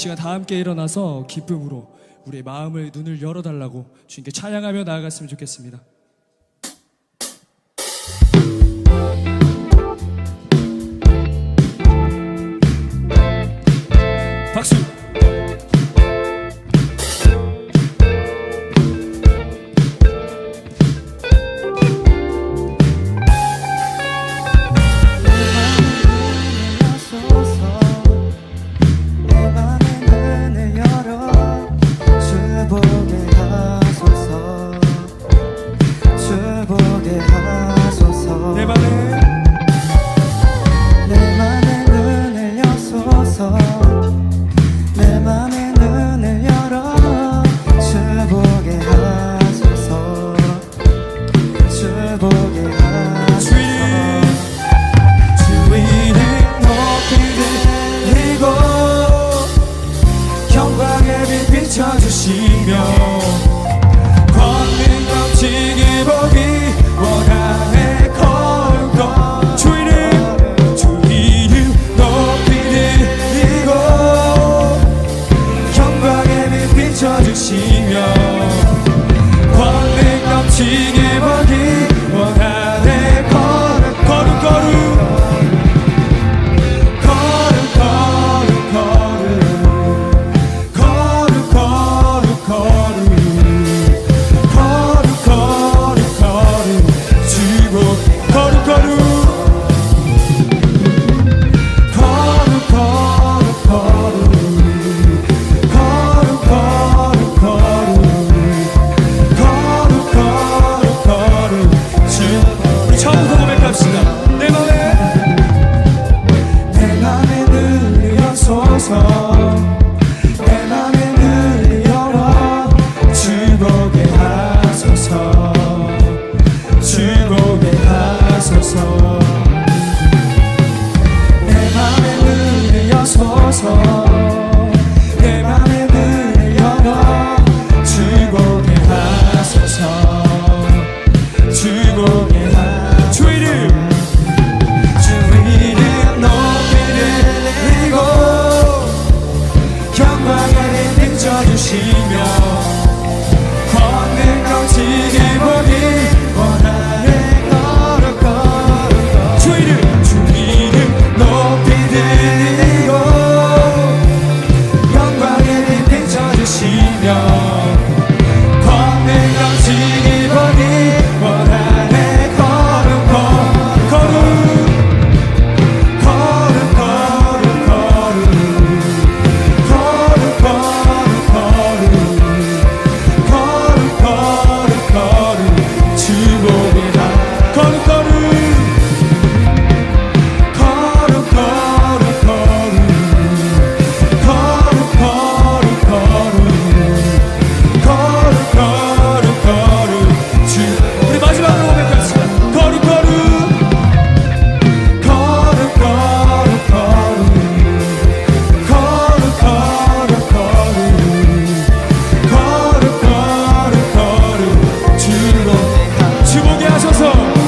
시간 다 함께 일어나서 기쁨으로 우리의 마음을 눈을 열어달라고 주님께 찬양하며 나아갔으면 좋겠습니다. 하시며 걷는 넘치게 보기 원하네 걸걸 주 이름 주 이름 높이 들리고 영광의 빛 비춰주시며 걷는 넘치게 보기 지켜주시며 Lord.